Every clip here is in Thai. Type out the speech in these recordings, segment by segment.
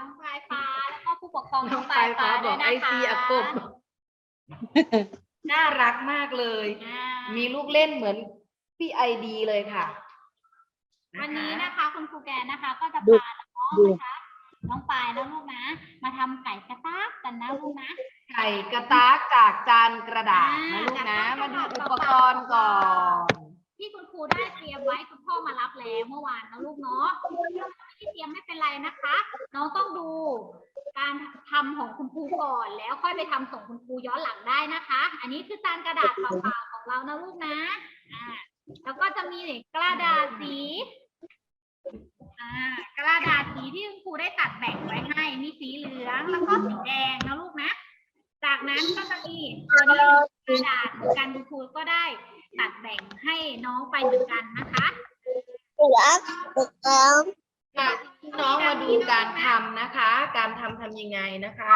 น้องปลายฟ้าแล้วก็ผู้ปกครองน้น้อองงปปลาลายยฟ้าฟ้าบด้อวยกนะไอคะซีอากบน่ารักมากเลยอ่ามีลูกเล่นเหมือนพี่ไอดีเลยค่ะ วันนี้นะคะคุณครูแกนนะคะ ก็จะดูพาน้องดูนะคะน้องปลายแล้วลูกนะ มาทำไก่กระตากกันนะลูกนะ ไก่กระตากจากจานกระดาษนะลูกนะ มาดูอุปกรณ์ก่อน ที่คุณครูได้เตรียมไว้คุณพ่อมารับแล้วเมื่อวานนะลูกเนาะไม่ได้เตรียมไม่เป็นไรนะคะ น้องต้องดูการทำของคุณครูก่อนแล้วค่อยไปทำส่งคุณครูย้อนหลังได้นะคะ อันนี้คือจานกระดาษเปล่าๆของเรานะลูกนะอ่าแล้วก็จะมีกระดาษสีอ่ากระดาษสีที่คุณครูได้ตัดแบ่งไว้ให้ มีสีเหลืองแล้วก็สีแดงนะลูกนะ จากนั้นก็จะมีตัวนี้กระดาษกันคุณครูก็ได้ แบ่งให้น้องไปเหมือนกันนะคะเหลือตึกแล้วค่ะน้องมาดูการทำนะคะ การทำทำยังไงนะคะ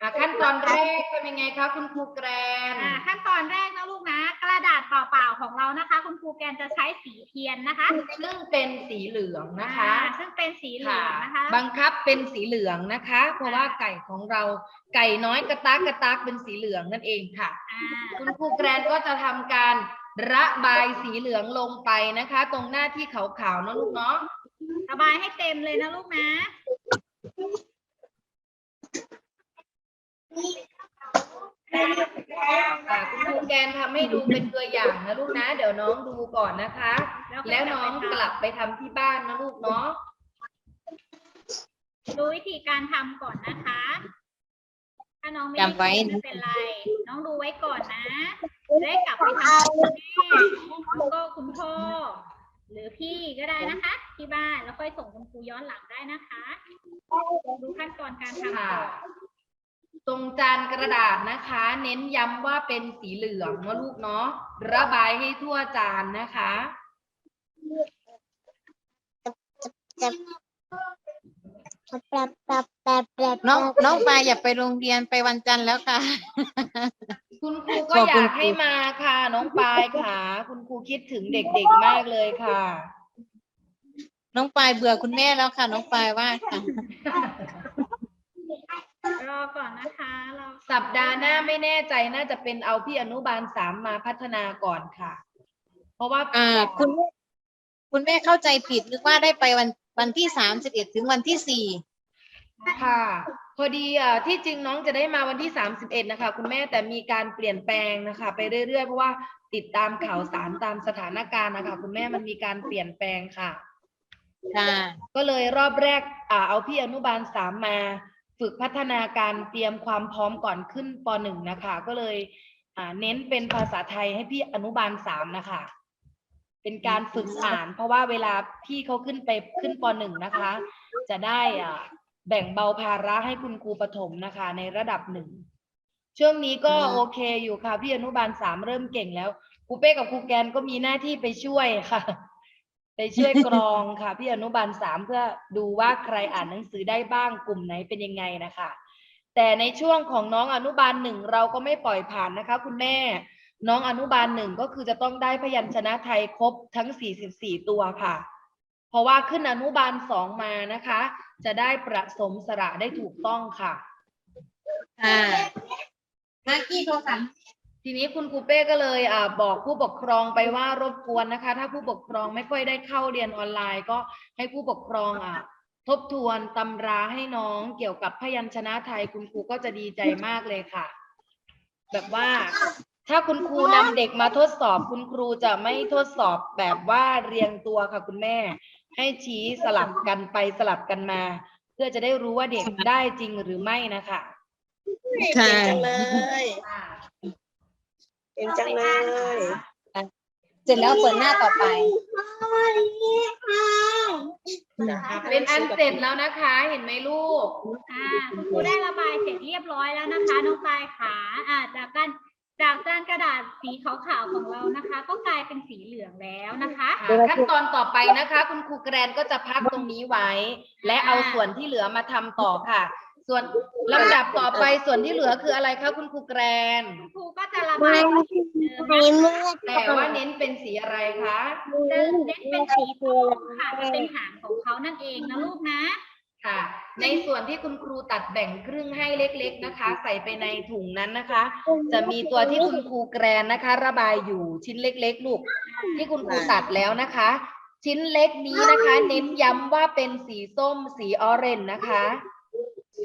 อะขั้นตอนแรกทำยังไงคะคุณครูแกรน อ่าขั้นตอนแรกนะลูกนะ กระดาษเปล่าๆของเรานะคะ คุณครูแกนจะใช้สีเทียนนะคะ ซึ่งเป็นสีเหลืองนะคะอ่าซึ่งเป็นสีเหลืองนะคะ บังคับเป็นสีเหลืองนะคะ เพราะว่าไก่ของเราไก่น้อยกระตากกระตากเป็นสีเหลืองนั่นเองค่ะอ่าคุณครูแกรนก็จะทำการระบายสีเหลืองลงไปนะคะ ตรงหน้าที่ขาวๆนะลูกเนาะระบายให้เต็มเลยนะลูกนะ อะคุณครูแกรนทำให้ดูเป็นตัวอย่างนะลูกนะ เดี๋ยวน้องดูก่อนนะคะ แล้วน้องกลับไปทำที่บ้านนะลูกเนาะดูวิธีการทำก่อนนะคะ ถ้าน้องไม่จำไว้ ไม่เป็นไร น้องดูไว้ก่อนนะจะได้กลับไปทำกับคุณแม่แล้วก็คุณพ่อ หรือพี่ก็ได้นะคะ ที่บ้านแล้วค่อยส่งคุณครูย้อนหลังได้นะคะ ดูขั้นตอนการทำก่อน ตรงจานกระดาษนะคะ เน้นย้ำว่าเป็นสีเหลืองนะลูกเนาะระบายให้ทั่วจานนะคะจะแป๊บแป๊บแป๊บแป๊บน้องน้องปลายอย่าไปโรงเรียนไปวันจันทร์แล้วค่ะ คุณครูก็ขอบอคุณยากให้มาค่ะ น้องปายค่ะ คุณครูคิดถึงเด็กๆมากเลยค่ะ น้องปลายเบื่อคุณแม่แล้วค่ะ น้องปลายว่าค่ะ รอก่อนนะคะรอสัปดาห์หน้าไม่แน่ใจน่าจะเป็นเอาพี่อนุบาลสามมาพัฒนาก่อนค่ะ เพราะว่าอ่าคุณแม่คุณแม่เข้าใจผิดนึกว่าได้ไปวันวันที่สามสิบเอ็ดถึงวันที่สี่ค่ะ พอดีอะที่จริงน้องจะได้มาวันที่สามสิบเอ็ดนะคะ คุณแม่แต่มีการเปลี่ยนแปลงนะคะ ไปเรื่อยๆเพราะว่าติดตามข่าวสารตามสถานการณ์นะคะ คุณแม่มันมีการเปลี่ยนแปลงค่ะ ค่ะ ก็เลยรอบแรกอ่าเอาพี่อนุบาลสามมา ฝึกพัฒนาการเตรียมความพร้อมก่อนขึ้นปหนึ่งนะคะ ก็เลยอ่าเน้นเป็นภาษาไทยให้พี่อนุบาลสามนะคะ เป็นการฝึกอ่าน เพราะว่าเวลาพี่เขาขึ้นไปขึ้นปหนึ่งนะคะ จะได้อ่าแบ่งเบาภาระให้คุณครูปฐมนะคะ ในระดับหนึ่งช่วงนี้ก็อืมโอเคอยู่ค่ะ พี่อนุบาลสามเริ่มเก่งแล้วครูเป้กับครูแกนก็มีหน้าที่ไปช่วยค่ะ ไปช่วยกรองค่ะ พี่อนุบาลสามเพื่อดูว่าใครอ่านหนังสือได้บ้างกลุ่มไหนเป็นยังไงนะคะ แต่ในช่วงของน้องอนุบาลหนึ่งเราก็ไม่ปล่อยผ่านนะคะ คุณแม่ น้องอนุบาลหนึ่งก็คือจะต้องได้พยัญชนะไทยครบทั้ง 44 ตัวค่ะ เพราะว่าขึ้นอนุบาลสองมานะคะ จะได้ประสมสระได้ถูกต้องค่ะค่ะมากี้โทรศัพท์ ทีนี้คุณครูเป้ก็เลยอ่าบอกผู้ปกครองไปว่ารบกวนนะคะ ถ้าผู้ปกครองไม่ค่อยได้เข้าเรียนออนไลน์ ก็ให้ผู้ปกครองอะทบทวนตำราให้น้องเกี่ยวกับพยัญชนะไทยคุณครูก็จะดีใจมากเลยค่ะ แบบว่าถ้าคุณครูนำเด็กมาทดสอบคุณครูจะไม่ทดสอบแบบว่าเรียงตัวค่ะคุณแม่ ให้ชี้สลับกันไปสลับกันมา เพื่อจะได้รู้ว่าเด็กได้จริงหรือไม่นะคะค่ะจังเลยอ่า เก่งจังเลยเสร็จแล้วเปิดหน้าต่อไปเป็นอันเสร็จแล้วนะคะ เห็นไหมลูกอ่าคุณครูได้ระบายเสร็จเรียบร้อยแล้วนะคะน้องปลายขาอ่าจากการจากจานกระดาษสีขาวๆของเรานะคะ ก็กลายเป็นสีเหลืองแล้วนะคะ ค่ะขั้นตอนต่อไปนะคะ คุณครูแกรนก็จะพักตรงนี้ไว้ และเอาส่วนที่เหลือมาทำต่อค่ะ ส่วนลำดับต่อไปส่วนที่เหลือคืออะไรคะคุณครูแกรนคุณครูก็จะระบายสีเดิมในนะคะมือแต่ว่าเน้นเป็นสีอะไรคะจะเน้นเป็นสีส้มค่ะจะเป็นหางของเขานั่นเองนะลูกนะค่ะ ในส่วนที่คุณครูตัดแบ่งครึ่งให้เล็ก ๆนะคะ ใส่ไปในถุงนั้นนะคะ จะมีตัวที่คุณครูแกรนนะคะ ระบายอยู่ชิ้นเล็ก ๆ ลูก ที่คุณครูตัดแล้วนะคะ ชิ้นเล็กนี้นะคะ เน้นย้ำว่าเป็นสีส้มสีออเรนจ์นะคะ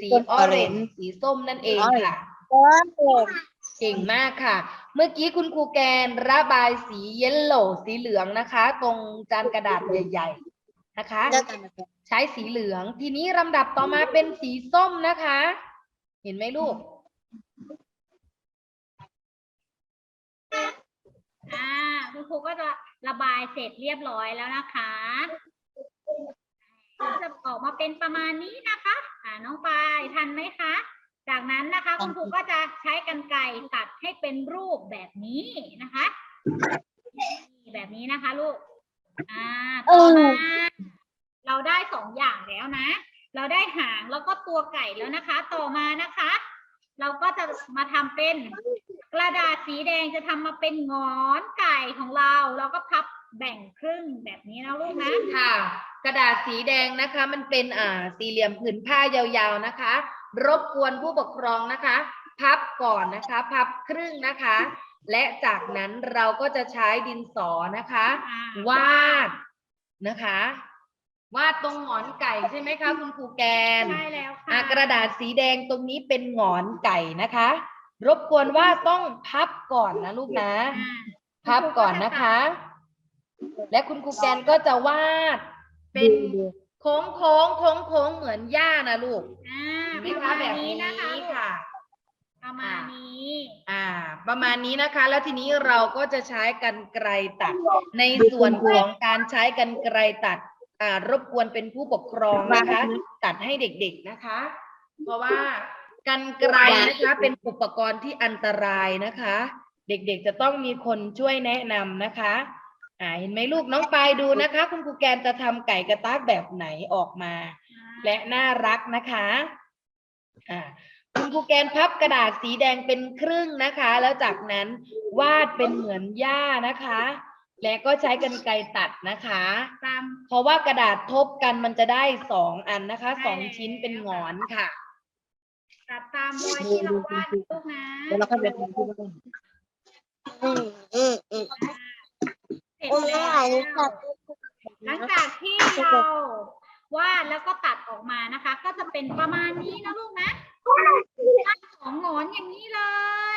สีออเรนจ์สีส้มนั่นเองค่ะ เก่งมากค่ะ เมื่อกี้คุณครูแกนระบายสีเยลโล่สีเหลืองนะคะ ตรงจานกระดาษใหญ่ ๆ นะคะ ใช้สีเหลือง ทีนี้ลำดับต่อมาเป็นสีส้มนะคะ เห็นไหมลูกอ่าคุณครูก็จะระบายเสร็จเรียบร้อยแล้วนะคะก็จะออกมาเป็นประมาณนี้นะคะ อ่าน้องปายทันไหมคะ จากนั้นนะคะคุณครูก็จะใช้กรรไกรตัดให้เป็นรูปแบบนี้นะคะนี่แบบนี้นะคะ ลูก อ่าต่อมาเราได้สองอย่างแล้วนะ เราได้หางแล้วก็ตัวไก่แล้วนะคะ ต่อมานะคะ เราก็จะมาทำเป็นกระดาษสีแดงจะทำมาเป็นหงอนไก่ของเรา เราก็พับแบ่งครึ่งแบบนี้นะลูกนะ ค่ะ กระดาษสีแดงนะคะ มันเป็นอ่าสี่เหลี่ยมผืนผ้ายาวๆนะคะ รบกวนผู้ปกครองนะคะ พับก่อนนะคะ พับครึ่งนะคะ และจากนั้นเราก็จะใช้ดินสอนะคะอ่วาดนะคะ วาดตรงหงอนไก่ใช่ไหมคะคุณครูแกนใช่แล้วค่ะอะกระดาษสีแดงตรงนี้เป็นหงอนไก่นะคะ รบกวนว่าต้องพับก่อนนะลูกนะ อ่า พับก่อนนะคะ และคุณครูแกนก็จะวาด เป็นโค้งโค้งโค้งโค้งๆเหมือนหญ้านะลูก อ่าเห็นไหมประคะมาณแบบนี้นี้นะคะลูกค่ะ ประมาณนี้อ่า ประมาณนี้นะคะ แล้วทีนี้เราก็จะใช้กันไกรตัด ในส่วนของการใช้กันไกรตัด อ่ารบกวนเป็นผู้ปกครองนะคะ ตัดให้เด็กๆนะคะ เพราะว่ากันไกรนะคะเป็นอุปกรณ์ที่อันตรายนะคะ เด็กๆจะต้องมีคนช่วยแนะนำนะคะ อ่าเห็นไหมลูกน้องปายดูนะคะ คุณครูแกนจะทำไก่กระตากแบบไหนออกมา และน่ารักนะคะอ่าคุณครูแกนพับกระดาษสีแดงเป็นครึ่งนะคะ แล้วจากนั้นวาดเป็นเหมือนหญ้านะคะ และก็ใช้กรรไกรตัดนะคะตามเพราะว่ากระดาษทบกันมันจะได้สองอันนะคะใช่สองชิ้นเป็นหงอนค่ะ ตัดตามรอยที่เราวาดลูกนะเดี๋ยวเราค่อยไปทำที่บ้านอืมอืมอืมเส ร็จโอ้แล้ยอันนี้วตัดหลังจากที่เราวาดแล้วก็ตัดออกมานะคะ ก็จะเป็นประมาณนี้นะลูกนะของหงอนอย่างนี้เล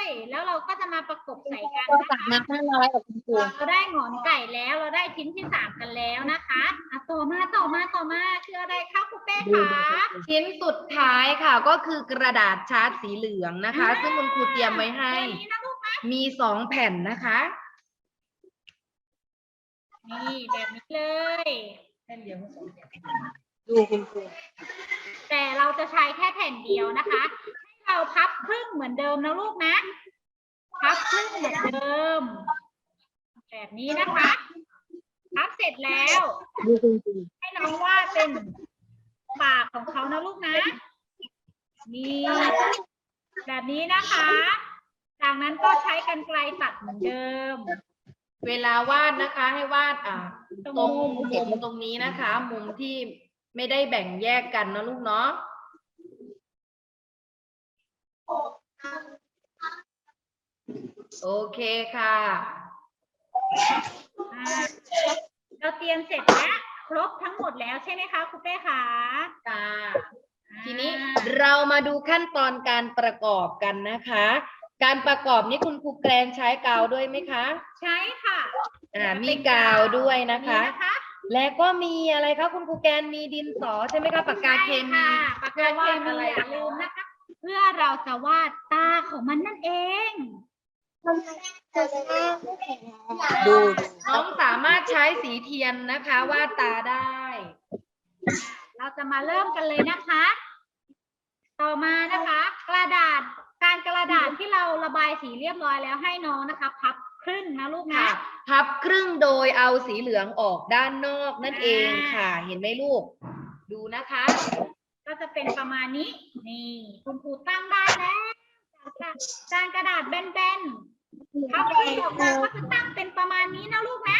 ย แล้วเราก็จะมาประกบใส่กันเรานะตักคะมาข้างน้อยกับคุณครูเราได้หงอนไก่แล้ว เราได้ชิ้นที่สามกันแล้วนะคะอะต่อมาต่อมาต่อมาคืออะไรคะครูเป้คะชิ้นสุดท้ายค่ะ ก็คือกระดาษชาร์ตสีเหลืองนะคะ ซึ่งคุณครูเตรียมไว้ให้ตัวนี้นะลูกนะมีสองแผ่นนะคะ นี่แบบนี้เลยแผ่นเดียวสองแผ่นดูคุณครูแต่เราจะใช้แค่แผ่นเดียวนะคะให้เราพับครึ่งเหมือนเดิมนะลูกนะ พับครึ่งเหมือนเดิม แบบนี้นะคะ พับเสร็จแล้ว ดูคุณครูให้น้องวาดเป็นปากของเขานะลูกนะ นี่แบบนี้นะคะ จากนั้นก็ใช้กรรไกรตัดเหมือนเดิม เวลาวาดนะคะให้วาดอ่าตรงตรงมุมมุมตรงนี้นะคะ มุมที่ไม่ได้แบ่งแยกกันนะลูกเนาะโอเคค่ะอ่าเราเตรียมเสร็จแล้วครบทั้งหมดแล้วใช่ไหมคะครูเป้คะค่ะทีนี้อ่าเรามาดูขั้นตอนการประกอบกันนะคะ การประกอบนี้คุณครูแกรนใช้กาวด้วยไหมคะใช่ค่ะอ่ามีกาวด้วยนะคะนี่นะคะและก็มีอะไรคะคุณครูแกนมีดินสอใช่ไหมคะปากกาเคมีใช่ค่ะปากกาเคมีอย่าลืมนะคะ เพื่อเราจะวาดตาของมันนั่นเอง ดูน้องสามารถใช้สีเทียนนะคะวาดตาได้ เราจะมาเริ่มกันเลยนะคะ ต่อมานะคะ กระดาษ การกระดาษที่เราระบายสีเรียบร้อยแล้วให้น้องนะคะ พับครึ่งนะลูกนะ ค่ะพับครึ่งโดยเอาสีเหลืองออกด้านนอกนั่นเองค่ะ เห็นไหมลูก ดูนะคะ ก็จะเป็นประมาณนี้ นี่คุณครูตั้งได้แล้วจากการกระดาษแบนๆพับครึ่งออกมาก็จะตั้งเป็นประมาณนี้นะลูกนะ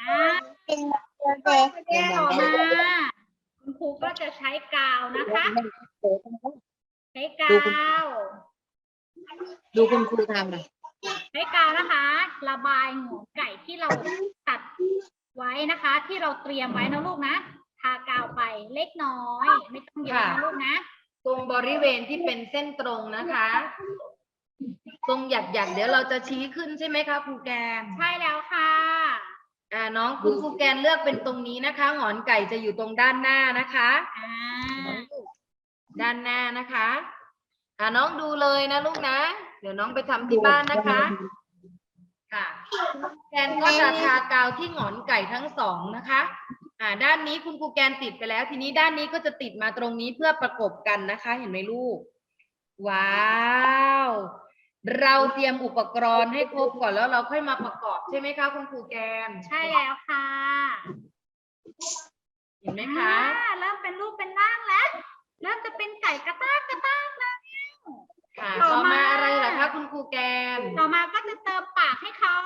อ่าเป็นเด็กต่อมาคุณครูก็จะใช้กาวนะคะ ใช้กาดูคุณว ดูคุณครูทำนะใช้กาวนะคะ ระบายหมูไก่ที่เราตัดไว้นะคะ ที่เราเตรียมไว้นะลูกนะทากาวไปเล็กน้อย ไม่ต้องเยอะนะลูกนะ ตรงบริเวณที่เป็นเส้นตรงนะคะ ตรงหยักหยักๆเดี๋ยวเราจะชี้ขึ้นใช่ไหมคะครูแกนใช่แล้วค่ะอ่าน้องคุณครูแกนเลือกเป็นตรงนี้นะคะหงอนไก่จะอยู่ตรงด้านหน้านะคะอ่าด้านหน้านะคะ อ่าน้องดูเลยนะลูกนะ เดี๋ยวน้องไปทำที่บ้านนะคะ ค่ะแกนก็จะทากาวที่หงอนไก่ทั้งสองนะคะอ่าด้านนี้คุณครูแกนติดไปแล้ว ทีนี้ด้านนี้ก็จะติดมาตรงนี้เพื่อประกบกันนะคะ เห็นไหมลูก ว้าว เราเตรียมอุปกรณ์ให้ครบก่อนแล้วเราค่อยมาประกอบใช่ไหมคะคุณครูแกน ใช่แล้วค่ะเห็นไหมคะ อ่าเริ่มเป็นรูปเป็นร่างแล้ว เริ่มจะเป็นไก่กระตากกระตากแล้ว ค่ะต่อต่อมามา อะไรล่ะคะคุณครูแกน ต่อมาก็จะเติมปากให้เขา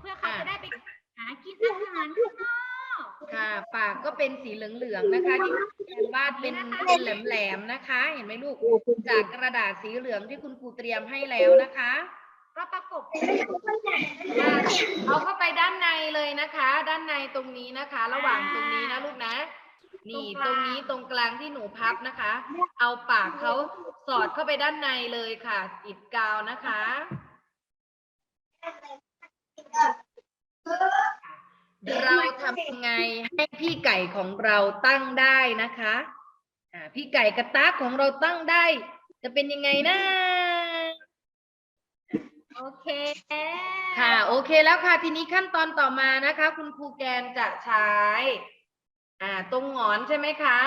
เพื่อเขาอ่าจะได้ไปหากินอาหารข้างนอกค่ะ ปากก็เป็นสีเหลืองๆนะคะที่คุณครูแกนวาดเป็นเป็นแหลมๆนะคะ เห็นไหมลูก จากกระดาษสีเหลืองที่คุณครูเตรียมให้แล้วนะคะก็ประกบอ่าเอาเข้าไปด้านในเลยนะคะ ด้านในตรงนี้นะคะ ระหว่างตรงนี้นะลูกนะ นี่ตรงนี้ตรงกลางที่หนูพับนะคะ เอาปากเขาสอดเข้าไปด้านในเลยค่ะ ติดกาวนะคะ เราทำยังไงให้พี่ไก่ของเราตั้งได้นะคะอ่าพี่ไก่กระตากของเราตั้งได้ จะเป็นยังไงนะโอเคค่ะ โอเคแล้วค่ะ ทีนี้ขั้นตอนต่อมานะคะ คุณครูแกนจะใช้ อ่า ตรงหงอนใช่ไหมคะ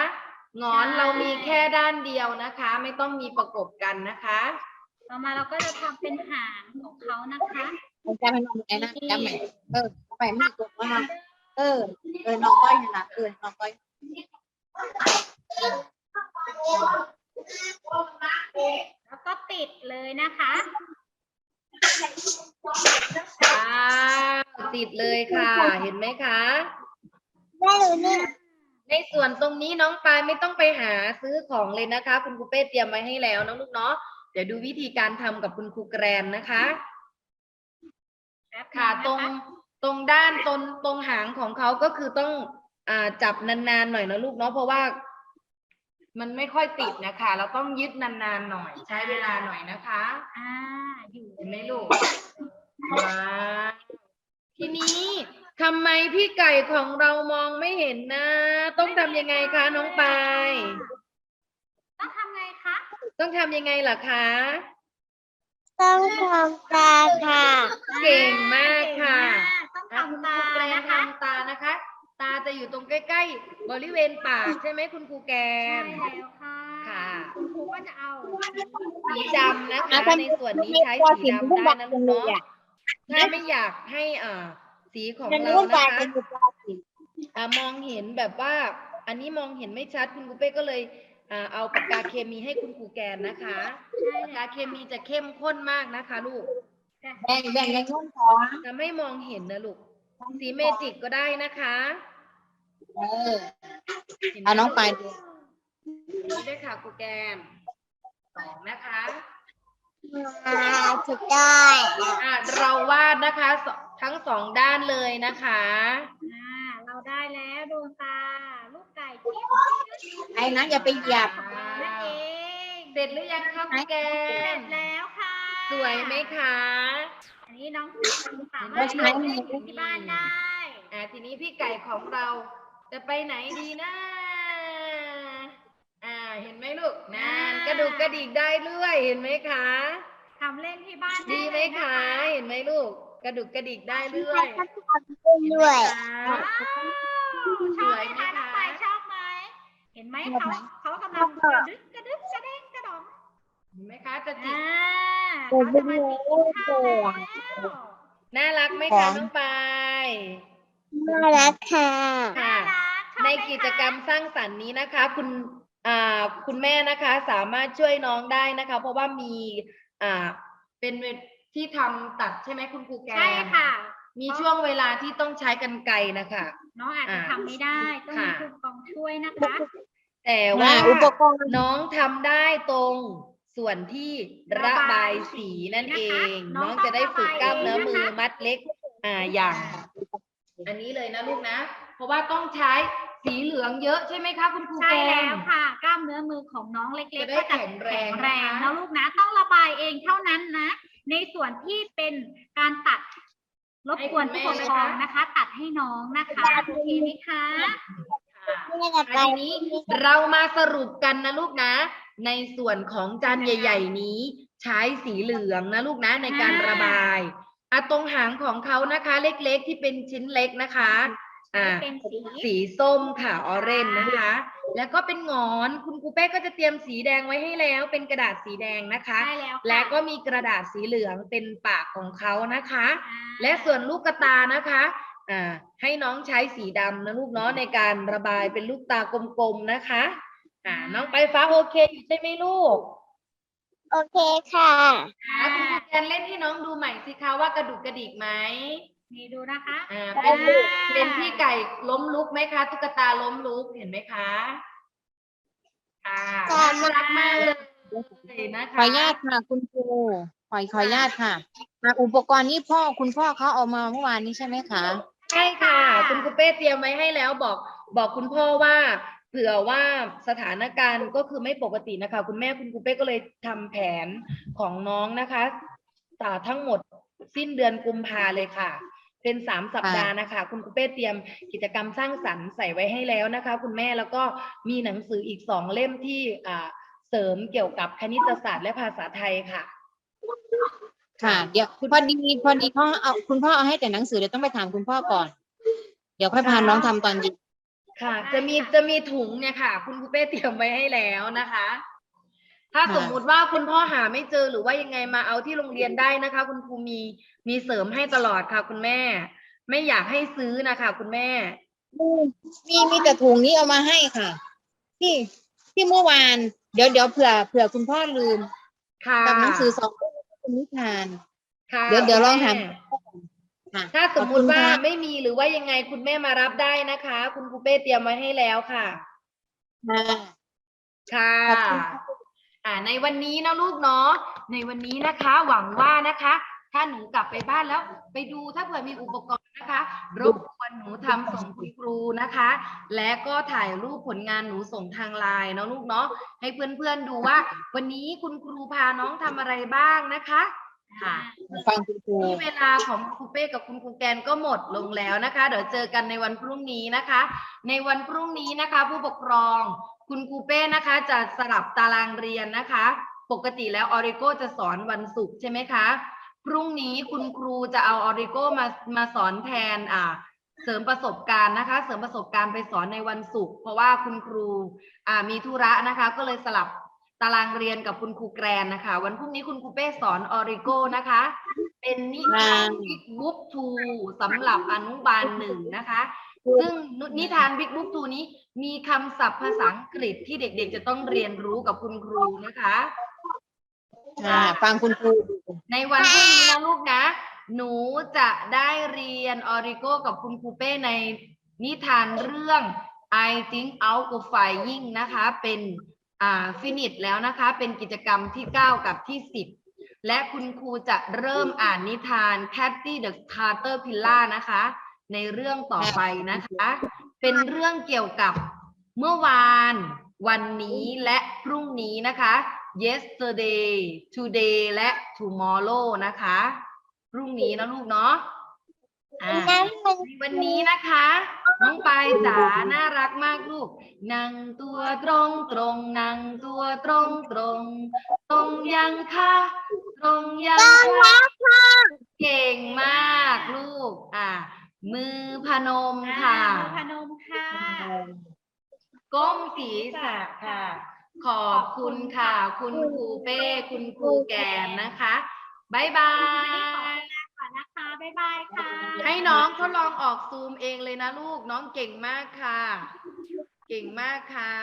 หงอนเรามีแค่ด้านเดียวนะคะ ไม่ต้องมีประกบกันนะคะ ต่อมาเราก็จะทำเป็นหางของเขานะคะมันจะให้น้องไอ้นะจำไหมเออทำไมไม่กดว่าเออ เออ น้องก้อยนี่นะเออ น้องก้อยแล้วก็ติดเลยนะคะ ว้าวติดเลยค่ะ เห็นไหมคะ ได้หรือนี่ ในส่วนตรงนี้น้องปายไม่ต้องไปหาซื้อของเลยนะคะ คุณครูเป้เตรียมไว้ให้แล้วน้องลูกเนาะเดี๋ยวดูวิธีการทำกับคุณครูแกรนนะคะค่ะตรงตรงด้านตรงตรงหางของเขาก็คือต้องอ่าจับนานๆหน่อยนะลูกเนาะเพราะว่า มันไม่ค่อยติดนะคะ เราต้องยึดนานๆหน่อย ใช้เวลาหน่อยนะคะ อ่าอยู่ เห็นไหมลูก ว้าวทีนี้ ทำไมพี่ไก่ของเรามองไม่เห็นนะ ต้องทำยังไงคะน้องปายต้องทำไงคะ ต้องทำยังไงล่ะคะ ต้องทำตาค่ะ เก่งมากค่ะต้องอะคุณทำครูตาแกรนนะคะทำตานะคะ ตาจะอยู่ตรงใกล้ ๆ บริเวณปากใช่ไหมคุณครูแกใช่นแล้วค่ะ ค่ะคุณครูก็จะเอาสีดำนะคะ ในส่วนนี้ใช้สีดำได้นะลูกเนาะถ้าไม่อยากให้อ่า สีของมันเรารู้ปลานะคะเป็นปลาสีอ่ามองเห็นแบบว่า อันนี้มองเห็นไม่ชัดคุณครูเป้ก็เลยอ่าเอาปากกาเคมีให้คุณครูแกนนะคะใช่ปากกาเคมีจะเข้มข้นมากนะคะ ลูกแบ่งแบ่งยังงงขอจะไม่มองเห็นนะลูกสีเมจิกก็ได้นะคะ เออห็ไหมเอาน้องไปดูนี่ด้วยค่ะครูแกนสองนะคะมาถูกได้อะเราวาดนะคะส ทั้งสองด้านเลยนะคะอ่าเราได้แล้วดวงตา ลูกไก่ที่ไอ้นะอย่าไปเหยียบ นั่นเองเสร็จหรือยังคะครูแกเสร็นจแล้วค่ะสวยไหมคะอันนี้น้องสามารเราถใช้ทำมืเล่อนที่บ้านได้อะทีนี้พี่ไก่ของเราจะไปไหนดีนะอ่าเห็นไหมลูกนั่นกระดูกกระดิกได้เรื่อยเห็นไหมคะทำเล่นที่บ้านดีไหมเลยนคะเห็นไหมลูก กระดูกกระดิกได้เรื่อยก็ทำด้วยเห็นไหมว้าคะวชอบไหมคะน้องปายชอบไหม เห็นไหมเขาเขากำลังกระดึกกระดึกกระเด้งกระดองเห็นไหมคะจะจิอ่าบเขาจะมาจิกกินข้าวแล้วน่ารักไหมขคะองน้องปายน่ารักค่ะค่ะน่ารักชอบไหมคะในกิจกรรมสร้างสรรค์นี้นะคะ คุณอ่าคุณแม่นะคะสามารถช่วยน้องได้นะคะ เพราะว่ามีอ่าเป็นเว ทที่ทำตัดใช่ไหมคุณครูแกนใช่ค่ะ มีช่วงเวลาที่ต้องใช้กันไกรนะคะ น้องอาจจะอ่าทำไม่ได้ ต้องมีค่ะ ผู้ปกครองช่วยนะคะ แต่ว่าว่าอุปกรณ์น้องทำได้ตรงส่วนที่ระบายสีนั่นเองน้องจะได้ฝึกกล้ามเนื้อมือมัดเล็ก อ่าอย่าง อันนี้เลยนะลูกนะ เพราะว่าต้องใช้สีเหลืองเยอะใช่ไหมคะคุณครูใช่แกแล้วมค่ะ กล้ามเนื้อมือของน้องเล็กจะๆได้ก็จะแข็งแรงแข็งแรงนะคะ นะลูกนะ ต้องระบายเองเท่านั้นนะ ในส่วนที่เป็นการตัดรบกวนผู้ปกครองนะคะ ตัดให้น้องนะคะโอเคไหมคะค่ะแม่กับไปทีนี้เรามาสรุปกันนะลูกนะ ในส่วนของจานใหญ่ ๆ นี้ ใช้สีเหลืองนะลูกนะในการระบายอะตรงหางของเขานะคะ เล็กๆที่เป็นชิ้นเล็กนะคะ อ่าเป็นสีสีส้มค่ะออเรนนะคะ แล้วก็เป็นหงอน คุณครูเป้ก็จะเตรียมสีแดงไว้ให้แล้ว เป็นกระดาษสีแดงนะคะใช่แล้วค่ะและก็มีกระดาษสีเหลืองเป็นปากของเขานะคะ อ่าและส่วนลูกกระตานะคะอ่าให้น้องใช้สีดำนะลูกเนาะในการระบายเป็นลูกตากลมๆนะคะอ่าน้องไปฟ้าโอเคอยู่ใช่ไหมลูกโอเคค่ะ อ่าคุณครูแกนเล่นให้น้องดูใหม่สิคะว่ากระดุกกระดิกไหม นี่ดูนะคะอ่าเป็นเป็นพี่ไก่ล้มลุกไหมคะตุ๊กตาล้มลุกเห็นไหมคะค่ะค่ะน่ารักมากเลยนะคะขออนุญาตค่ะ คุณครูขอขออนุญาตค่ะอะ อุปกรณ์นี้พ่อคุณพ่อเขาเอามาเมื่อวานนี้ใช่ไหมคะใช่ค่ะ คุณครูเป้เตรียมไว้ให้แล้วบอกบอกคุณพ่อว่าเผื่อว่าสถานการณ์ก็คือไม่ปกตินะคะ คุณแม่คุณครูเป้ก็เลยทำแผนของน้องนะคะต่าทั้งหมดสิ้นเดือนกุมภาเลยค่ะ เป็นสามสัปดาห์นะคะ คุณครูเป้เตรียมกิจกรรมสร้างสรรค์ใส่ไว้ให้แล้วนะคะ คุณแม่แล้วก็มีหนังสืออีกสองเล่มที่อ่าเสริมเกี่ยวกับคณิตศาสตร์และภาษาไทยค่ะ ค่ะ เดี๋ยวพอดีพอดีเขาเอาคุณพ่อเอาให้แต่หนังสือเดี๋ยวต้องไปถามคุณพ่อก่อน เดี๋ยวค่อยพาน้องทำตอนเย็นค่ะ จะมีจะมีถุงเนี่ยค่ะ คุณครูเป้เตรียมไว้ให้แล้วนะคะ ถ้าค่ะสมมุติว่าคุณพ่อหาไม่เจอหรือว่ายังไงมาเอาที่โรงเรียนได้นะคะ คุณครูมี มีเสริมให้ตลอดค่ะคุณแม่ ไม่อยากให้ซื้อนะคะ คุณแม่ มีมีแต่ถุงนี้เอามาให้ค่ะ ที่ที่เมื่อวานเดี๋ยวเดี๋ยวเผื่อเผื่อคุณพ่อลืมค่ะกับหนังสือสองเล่มให้คุณนิทานค่ะเดี๋ยวเดี๋ยวลองถามคุณแค่ะถ้าสมมุติว่าขอบคุณค่ะไม่มีหรือว่ายังไงคุณแม่มารับได้นะคะ คุณครูเป้เตรียมไว้ให้แล้วค่ะค่ะค่ะขอบคุณค่ะอ่าในวันนี้นะลูกเนาะในวันนี้นะคะ หวังว่านะคะ ถ้าหนูกลับไปบ้านแล้ว ไปดูถ้าเผื่อมีอุปกรณ์นะคะ รบกวนหนูทำส่งคุณครูนะคะ และก็ถ่ายรูปผลงานหนูส่งทางไลน์เนาะลูกเนาะให้เพื่อนๆดูว่า วันนี้คุณครูพาน้องทำอะไรบ้างนะคะค่ะฟังคุณครูที่เวลาของครูเป้กับคุณครูแกนก็หมดลงแล้วนะคะ เดี๋ยวเจอกันในวันพรุ่งนี้นะคะ ในวันพรุ่งนี้นะคะ ผู้ปกครอง คุณครูเป้นะคะ จะสลับตารางเรียนนะคะ ปกติแล้วออริโกจะสอนวันศุกร์ใช่ไหมคะ พรุ่งนี้คุณครูจะเอาออริโกมามาสอนแทนอ่า เสริมประสบการณ์นะคะ เสริมประสบการณ์ไปสอนในวันศุกร์เพราะว่าคุณครูอ่ามีธุระนะคะ ก็เลยสลับตารางเรียนกับคุณครูแกรนนะคะ วันพรุ่งนี้คุณครูเป้สอนออริโกนะคะ เป็นนิทานบิ๊กบุ๊กทูสำหรับอนุบาลหนึ่งนะคะ ซึ่งนิทานบิ๊กบุ๊กทูนี้มีคำศัพท์ภาษาอังกฤษที่เด็กๆ จะต้องเรียนรู้กับคุณครูนะคะ ค่ะฟังคุณครูในวันพรุ่งนี้นะลูกนะ หนูจะได้เรียนออริโกกับคุณครูเป้ในนิทานเรื่อง I think out of flying นะคะ เป็นอ่าฟินิชแล้วนะคะ เป็นกิจกรรมที่ 9 กับที่ 10 และคุณครูจะเริ่มอ่านนิทาน Catty the Caterpillar นะคะ ในเรื่องต่อไปนะคะ เป็นเรื่องเกี่ยวกับเมื่อวาน วันนี้และพรุ่งนี้นะคะ yesterday today และ tomorrow นะคะพรุ่งนี้นะลูกเนาะอ่านั่นมันในวันนี้นะคะ น้องปายจ๋าน่ารักมากลูก นั่งตัวตรงตรง นั่งตัวตรงตรง ตรงยังคะตรงยังคะเก่งมากลูก อ่า มือพนมอ่าค่ะ มือพนมค่ะ ก้มศีรษะค่ะ ขอบคุณค่ะ คุณครูเป้ คุณครูแกนนะคะบายบาย ก่อนนะคะ บ๊ายบายค่ะ ให้น้องทดลองออกซูมเองเลยนะลูก น้องเก่งมากค่ะ เก่งมากค่ะ